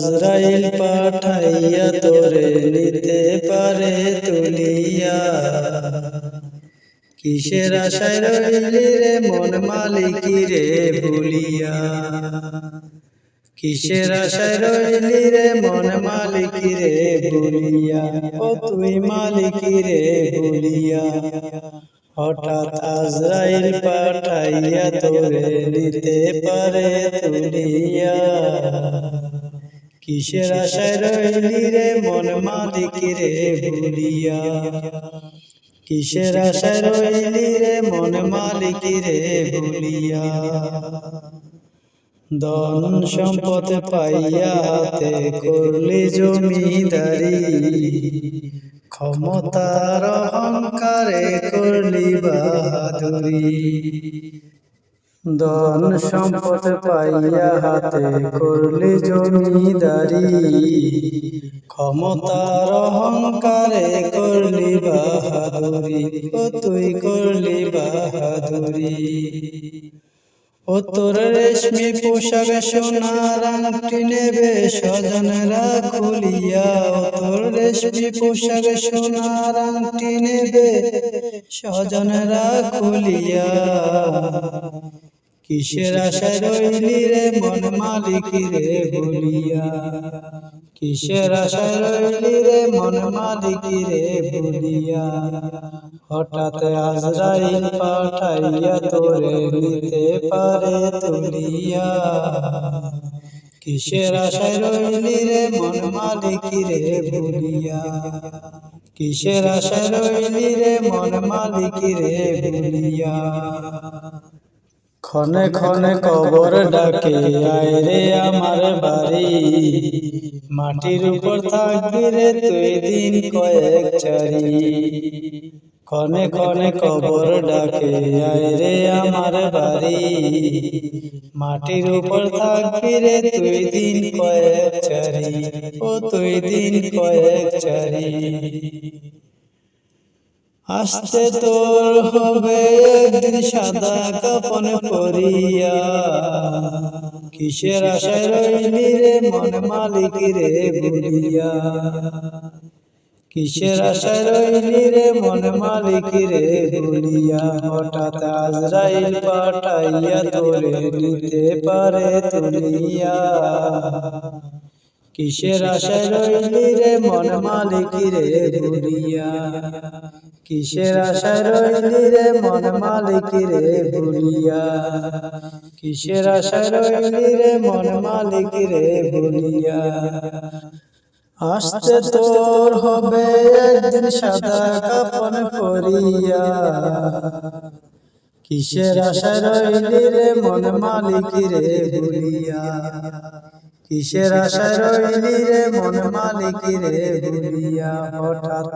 আজরাইল পাঠাইয়া তোরে নিতে পারে তুলিয়া কিসের আশায় রইলি রে মন মালিকি রে ভুলিয়া? কিসের আশায় রইলি রে মন মালিকি রে ভুলিয়া? ও তুই মালিকি রে ভুলিয়া। হঠাৎ আজরাইল পাঠাইয়া তোরে নিতে পারে তুলিয়া কিসের আশায় রইলি রে মন মালিকি রে ভুলিয়া? কিসের আশায় রইলি রে মন মালিকি রে ভুলিয়া? ধন সম্পদ পাইয়া হাতে করলি জমিদারি। ক্ষমতার অহংকারে করলি বাহাদুরি। ধন সম্পদ পাইয়া হাতে করলে জমিদারি। ক্ষমতার অহংকারে করলি বাহাদুরি, ও তুই করলি বাহাদুরি। ও তোর রেশমি পোশাক সোনার আংটি নেবে স্বজনরা খুলিয়া। ও তোর রেশমি পোশাক সোনার আংটি নেবে স্বজনরা খুলিয়া। কিসের আশায় রইলি রে মন মালিকি রে বলিয়া? কিসের আশায় রইলি রে মন মালিকি রে বলিয়া? হঠাৎ আজরাইল পাঠাইয়া তোরে নিতে পারে তুলিয়া। কিসের আশায় রইলি রে মন মালিকি রে বলিয়া? কিসের আশায় রইলি রে মন মালিকি রে বলিয়া? ক্ষণে ক্ষণে কবর ডাকে আয় রে আমার বাড়ি। মাটির উপর থাকবি রে তুই দিন কয়েক চারি। ক্ষণে ক্ষণে কবর ডাকে আয় রে আমার বাড়ি। মাটির উপর থাকবি রে তুই দিন কয়েক চারি। ও তুই দিন কয়েক চারি। আসতে তোর হবে একদিন সাদা কাপন পরিয়া। কিসের আশায় রইলি রে মন মালিক রে ভুলিয়া কিসের আশায় রইলি রে মন মালিক রে ভুলিয়া হঠাৎ আজ আজরাইল পাঠাইয়া তোরে নিতে পারে তুলিয়া। কিসের আশায় রইলি রে মন মালিকি রে ভুলিয়া কিসের আশায় রইলি রে মন মালিকি রে ভুলিয়া কিসের আশায় রইলি রে মন মালিকি রে ভুলিয়া আসতে তোর হবে একদিন সাদা কাপন পরিয়া কিসের আশায় রইলি রে মন মালিকি রে ভুলিয়া কিসের আশা রইলি রে মন মালিক রে ভুলিয়া হঠাৎ